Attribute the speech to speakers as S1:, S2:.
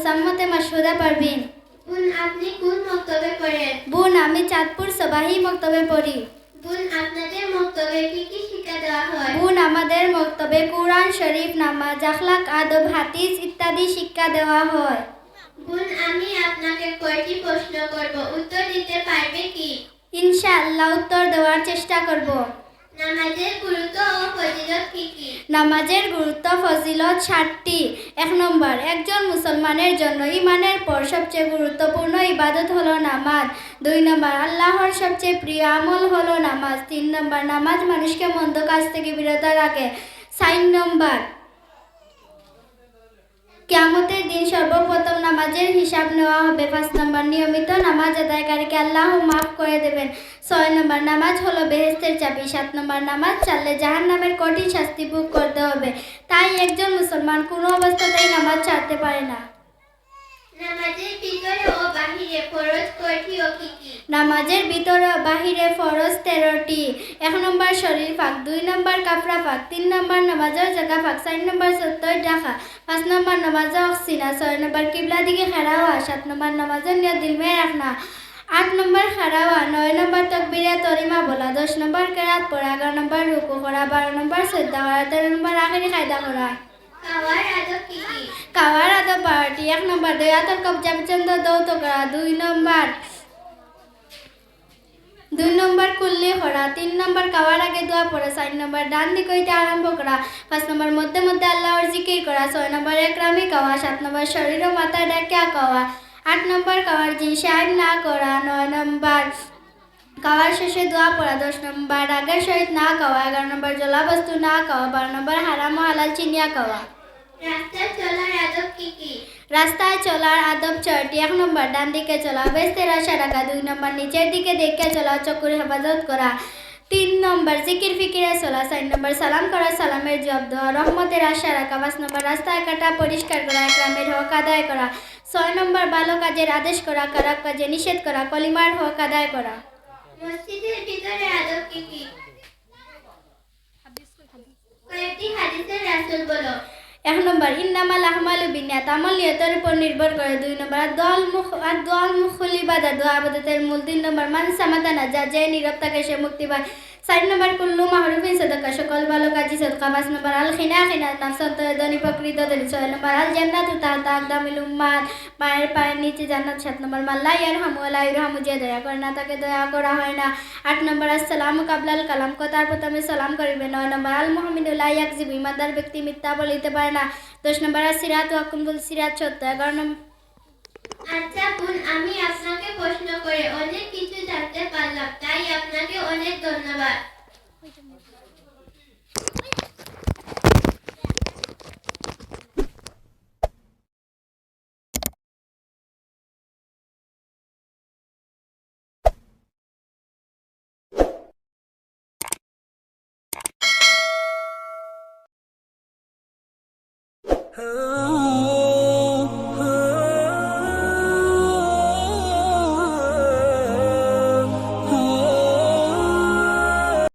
S1: মুসাম্মতে মাসুদা পারবিন।
S2: বোন আপনি কোন মক্তবে পড়েন?
S1: বোন আমি চাঁদপুর সবাহি মক্তবে পড়ি।
S2: বোন আপনাদের মক্তবে কি কি শিক্ষা দেওয়া হয়?
S1: বোন আমাদের মক্তবে কোরআন শরীফ নামাজ আখলাক আদব হাদিস ইত্যাদি শিক্ষা দেওয়া হয়।
S2: বোন আমি আপনাকে কয়টি প্রশ্ন করব? উত্তর দিতে পারবে কি?
S1: ইনশাআল্লাহ উত্তর দেওয়ার চেষ্টা করব।
S2: নামাজের গুরুত্ব ও ফজিলত
S1: নামাজের গুরুত্ব, ফজিলত ষাটটি এক নম্বর, একজন মুসলমানের জন্য ইমানের পর সবচেয়ে গুরুত্বপূর্ণ ইবাদত হল নামাজ। দুই নম্বর, আল্লাহর সবচেয়ে প্রিয় আমল হল নামাজ। তিন নম্বর, নামাজ মানুষকে মন্দ কাজ থেকে বিরত রাখে। চার নম্বর কেয়ামতের দিন সর্বপ্রথম নামাজের হিসাব নেওয়া হবে। পাঁচ নম্বর, নিয়মিত নামাজ আদায়কারীকে আল্লাহ মাফ করে দেবেন। ছয় নম্বর, নামাজ হলো বেহেস্তের চাবি। সাত নম্বর, নামাজ চাললে জাহান নামের কঠিন শাস্তি ভোগ করতে হবে। তাই একজন মুসলমান কোনো অবস্থাতেই নামাজ ছাড়তে পারে না।
S2: নামাজের ভিতরে ও বাহিরে ফরজ কয়টি ও কি কি?
S1: নামাজের ভিতরে ও বাহিরে ফরজ তেরোটি। এক নম্বর শরীর ফাঁক দুই নম্বর কাপড়া ফাঁক তিন নম্বর নামাজের জায়গা ফাঁক চার নম্বর সত্তর ডাকা, পাঁচ নম্বর নামাজের অক্সিনা, ছয় নম্বর কিবলা দিকে খাড়া হওয়া, সাত নম্বর নামাজের নিয়ে দিল মে রাখনা, আট নম্বর খাড়া হওয়া, নয় নম্বর তকবিরে তরিমা বলা, দশ নম্বর কেরাত পড়া, এগারো নম্বর রুকু করা, বারো নম্বর শ্রদ্ধা করা, তেরো নম্বর আখেরি কায়দা করা। কাওয়ার আদব বারোটি। এক নম্বর, দুই হাতের কবজা পর্যন্ত দৌত করা দুই নম্বর দুই নম্বর, কুল্লি করা তিন নম্বর, কাওয়ার আগে দোয়া পড়া। চার নম্বর, ডান দিক হইতে আরম্ভ করা। পাঁচ নম্বর, মধ্যে মধ্যে আল্লাহর জিকির করা। ছয় নম্বর, একরামি কাওয়া। সাত নম্বর, শরীর ও মাথা ডাকিয়া কাওয়া আট নম্বর, কাওয়ার জিনিস না করা। নয় নম্বর খাওয়ার শেষে দোয়া পড়া দশ নম্বর রাগের সহিত না খাওয়া এগারো নম্বর জলা বস্তু না খাওয়া বারো নম্বর হারাম হালাল চিনিয়া খাওয়া।
S2: রাস্তায় চলার আদব কি কি?
S1: রাস্তায় চলার আদব ছয়টি এক নম্বর ডান দিকে চলা বেস্তের আশা রাখা দুই নম্বর নিচের দিকে দেখে চলা চকুর হেফাজত করা। তিন নম্বর জিকির ফিকিরে চলা চার নম্বর সালাম করা সালামের জব দেওয়া রহমতের আশা রাখা পাঁচ নম্বর রাস্তায় কাটা পরিষ্কার করা গ্রামের হক আদায় করা। ছয় নম্বর ভালো কাজের আদেশ করা খারাপ কাজে নিষেধ করা কলিমার হক আদায় করা।
S2: মসজিদের ভিতরে আদব কি কি? কয়েকটি হাদিসের রাসূল বলো।
S1: এক নম্বর, ইন্নামাল আহমালু বিনিয়াত, আমল নিয়তের উপর নির্ভর করে। দুই নম্বর দল মুখ আর দল মুখল ইবাদত দোয়া আবাদতের মূল। তিন নম্বর, মান সামাদানা, যা যে নীরব থাকে সে মুক্তি পায়। চার নম্বর কুল্লু মাহরুফিন সদকা সকল ভালো কাজী সদকা পাঁচ নম্বর আল খিনা খিনা নাফসন্ত ধনী প্রকৃত ধনী ছয় নম্বর আল জান্নাত তাহতা আকদামিল উম্মাদ মায়ের পায়ের নিচে জান্নাত সাত নম্বর মাল্লা ইয়ার হামু আল্লাহ ইরহামু যে দয়া করে না তাকে দয়া করা হয় না আট নম্বর আসসালাম কাবলাল কালাম কথার প্রথমে সালাম করিবে নয় নম্বর আল মোহাম্মদুল্লাহ ইয়াকজিব ইমানদার ব্যক্তি মিথ্যা বলিতে পারে না দশ নম্বর আর সিরাত ওয়াকুমবুল সিরাত সত্য এগারো নম্বর
S2: আচ্ছা বোন আমি আপনাকে প্রশ্ন করে অনেক তাই আপনাকে অনেক ধন্যবাদ
S3: Oh